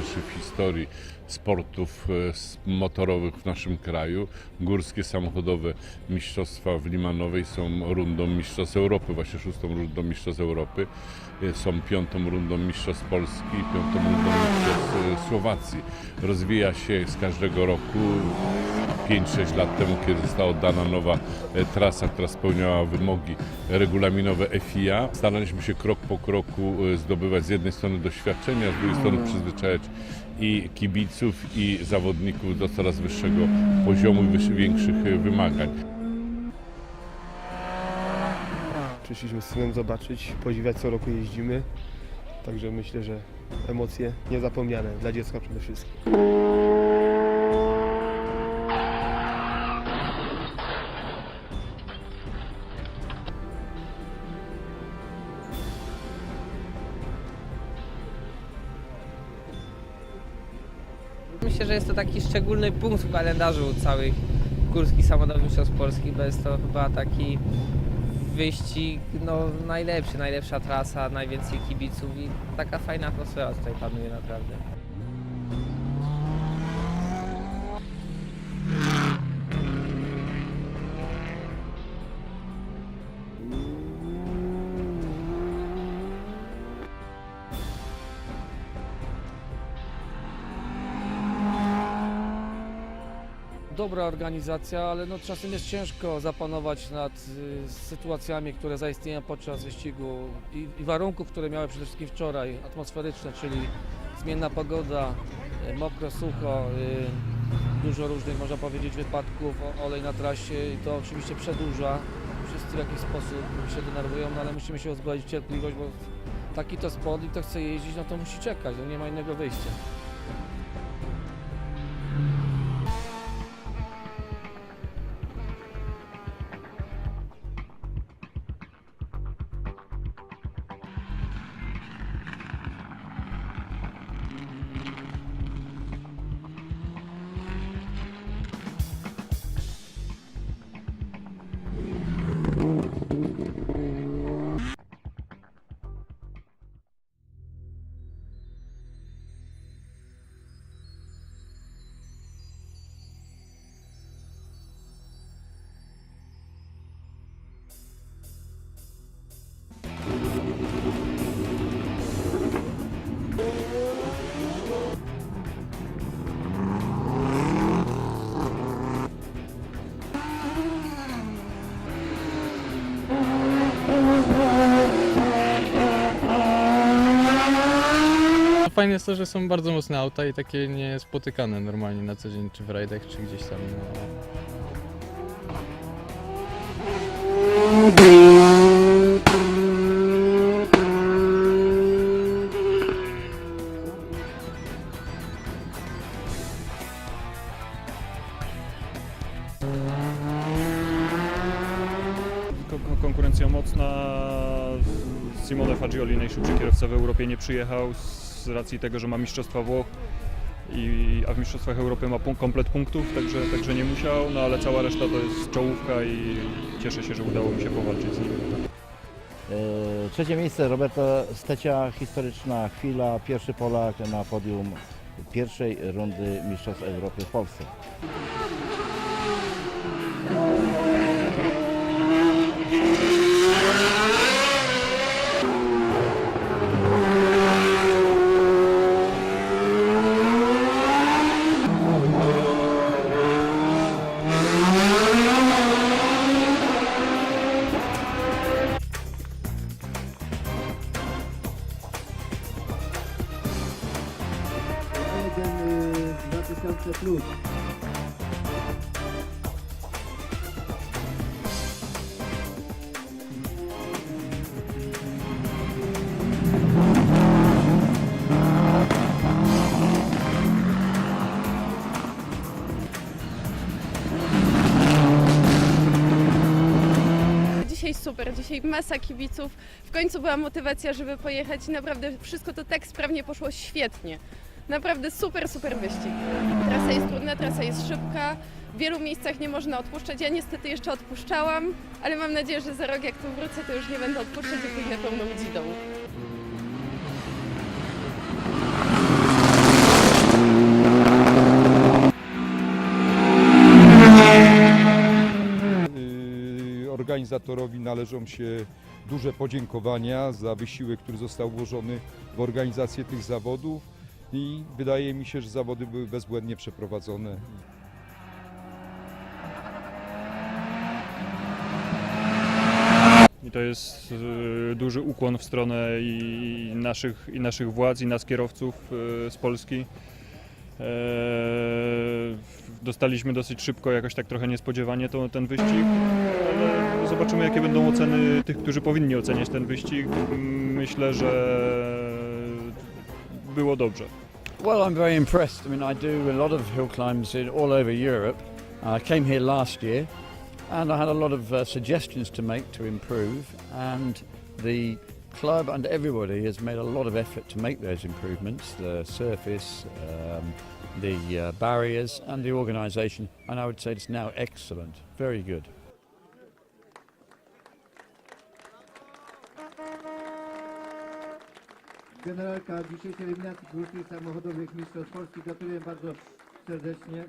pierwszy w historii sportów e, motorowych w naszym kraju. Górskie samochodowe mistrzostwa w Limanowej są rundą Mistrzostw Europy, właśnie szóstą rundą Mistrzostw Europy. E, Są piątą rundą Mistrzostw Polski i piątą rundą Mistrzostw e, Słowacji. Rozwija się z każdego roku. 5-6 lat temu, kiedy została oddana nowa e, trasa, która spełniała wymogi regulaminowe FIA, staraliśmy się krok po kroku e, zdobywać z jednej strony doświadczenia, z drugiej strony przyzwyczajać i kibiców, i zawodników do coraz wyższego poziomu i większych e, wymagań. Przyszliśmy z synem zobaczyć, podziwiać co roku jeździmy. Także myślę, że emocje niezapomniane dla dziecka przede wszystkim. Myślę, że jest to taki szczególny punkt w kalendarzu całych górskich samochodów mistrzostw Polski, bo jest to chyba taki wyścig no, najlepszy, najlepsza trasa, najwięcej kibiców i taka fajna atmosfera tutaj panuje naprawdę. Dobra organizacja, ale no czasem jest ciężko zapanować nad y, sytuacjami, które zaistnieją podczas wyścigu i, i warunków, które miały przede wszystkim wczoraj, atmosferyczne, czyli zmienna pogoda, y, mokro, sucho, y, dużo różnych, można powiedzieć, wypadków, olej na trasie i to oczywiście przedłuża. Wszyscy w jakiś sposób się denerwują, no ale musimy się uzbroić cierpliwość, bo taki to sport i kto chce jeździć, no to musi czekać, no nie ma innego wyjścia. Fajne jest to, że są bardzo mocne auta i takie niespotykane normalnie na co dzień, czy w rajdach, czy gdzieś tam. No. Ko- ko- Konkurencja mocna. Simone Fagioli, najszybszy kierowca w Europie, nie przyjechał z racji tego, że ma Mistrzostwa Włoch, i, a w Mistrzostwach Europy ma komplet punktów, także, także nie musiał, no ale cała reszta to jest czołówka i cieszę się, że udało mi się powalczyć z nim. E, Trzecie miejsce Roberta Stecia, historyczna chwila, pierwszy Polak na podium pierwszej rundy Mistrzostw Europy w Polsce. Dzisiaj super, dzisiaj masa kibiców. W końcu była motywacja, żeby pojechać i naprawdę wszystko to tak sprawnie poszło świetnie. Naprawdę super, super wyścig. Trasa jest trudna, trasa jest szybka. W wielu miejscach nie można odpuszczać. Ja niestety jeszcze odpuszczałam, ale mam nadzieję, że za rok jak tu wrócę, to już nie będę odpuszczać i pójdę pełną dzidą. Organizatorowi należą się duże podziękowania za wysiłek, który został włożony w organizację tych zawodów i wydaje mi się, że zawody były bezbłędnie przeprowadzone. I to jest e, duży ukłon w stronę i naszych, i naszych władz, i nas kierowców e, z Polski. E, Dostaliśmy dosyć szybko, jakoś tak trochę niespodziewanie to, ten wyścig, ale zobaczymy jakie będą oceny tych, którzy powinni oceniać ten wyścig. Myślę, że było dobrze. Well, I'm very impressed. I mean, I do a lot of hill climbs in all over Europe. I came here last year and I had a lot of uh, suggestions to make to improve, and the club and everybody has made a lot of effort to make those improvements the surface, um, the uh, barriers, and the organisation. And I would say it's now excellent, very good. Generalka dzisiejszej eliminacji samochodowych mistrzostw Polski. Gratuluję bardzo serdecznie.